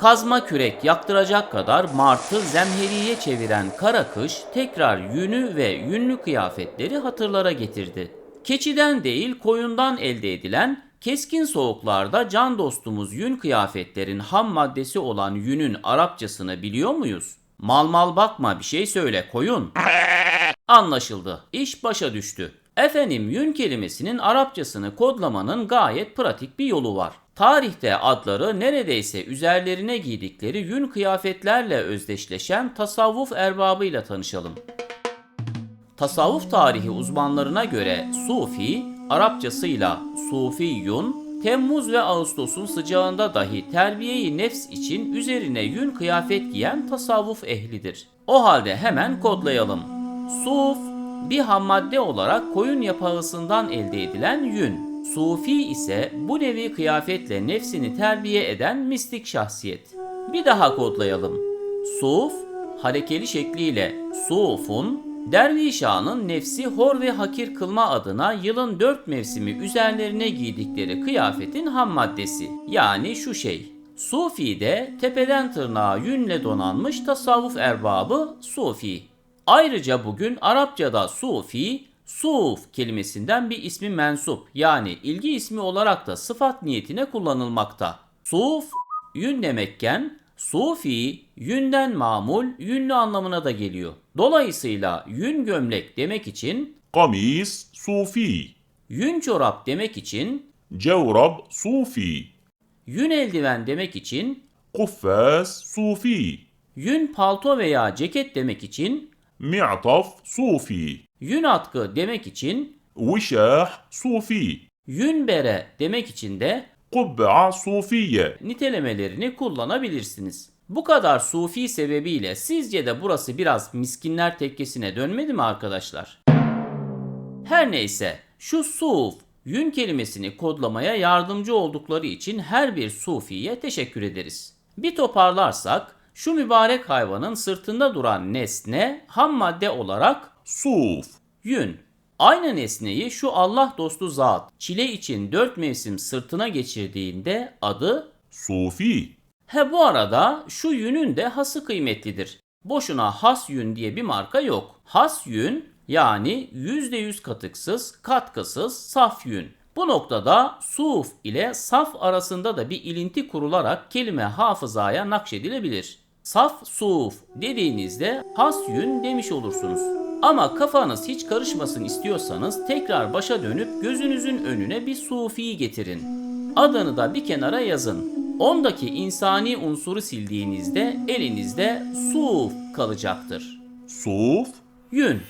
Kazma kürek yaktıracak kadar martı zemheriye çeviren kara kış tekrar yünü ve yünlü kıyafetleri hatırlara getirdi. Keçiden değil koyundan elde edilen keskin soğuklarda can dostumuz yün kıyafetlerin ham maddesi olan yünün Arapçasını biliyor muyuz? Mal mal bakma bir şey söyle koyun. Anlaşıldı. İş başa düştü. Efendim yün kelimesinin Arapçasını kodlamanın gayet pratik bir yolu var. Tarihte adları neredeyse üzerlerine giydikleri yün kıyafetlerle özdeşleşen tasavvuf erbabıyla tanışalım. Tasavvuf tarihi uzmanlarına göre Sufi, Arapçasıyla Sufiyun, Temmuz ve Ağustos'un sıcağında dahi terbiyeyi nefs için üzerine yün kıyafet giyen tasavvuf ehlidir. O halde hemen kodlayalım. Suf, bir ham madde olarak koyun yapağısından elde edilen yün. Sufi ise bu nevi kıyafetle nefsini terbiye eden mistik şahsiyet. Bir daha kodlayalım. Suf, harekeli şekliyle sufun, derviş ağanın nefsi hor ve hakir kılma adına yılın dört mevsimi üzerlerine giydikleri kıyafetin ham maddesi. Yani şu şey. Sufi de tepeden tırnağa yünle donanmış tasavvuf erbabı Sufi. Ayrıca bugün Arapçada Sufi, Suuf kelimesinden bir ismi mensup yani ilgi ismi olarak da sıfat niyetine kullanılmakta. Suuf yün demekken sufi yünden mamul yünlü anlamına da geliyor. Dolayısıyla yün gömlek demek için kamis sufi, yün çorap demek için cevrab sufi, yün eldiven demek için kuffas sufi, yün palto veya ceket demek için mi'taf sufi. Yün atkı demek için vişah sufi. Yün bere demek için de kubba sufiye nitelemelerini kullanabilirsiniz. Bu kadar sufi sebebiyle sizce de burası biraz miskinler tekkesine dönmedi mi arkadaşlar? Her neyse şu suf yün kelimesini kodlamaya yardımcı oldukları için her bir sufiye teşekkür ederiz. Bir toparlarsak şu mübarek hayvanın sırtında duran nesne ham madde olarak suf, yün. Aynı nesneyi şu Allah dostu zat çile için dört mevsim sırtına geçirdiğinde adı sufi. He bu arada şu yünün de hası kıymetlidir. Boşuna has yün diye bir marka yok. Has yün yani %100 katıksız, katkısız saf yün. Bu noktada suf ile saf arasında da bir ilinti kurularak kelime hafızaya nakşedilebilir. Saf suf dediğinizde has yün demiş olursunuz. Ama kafanız hiç karışmasın istiyorsanız tekrar başa dönüp gözünüzün önüne bir sufi getirin. Adını da bir kenara yazın. Ondaki insani unsuru sildiğinizde elinizde suf kalacaktır. Suf? Yün.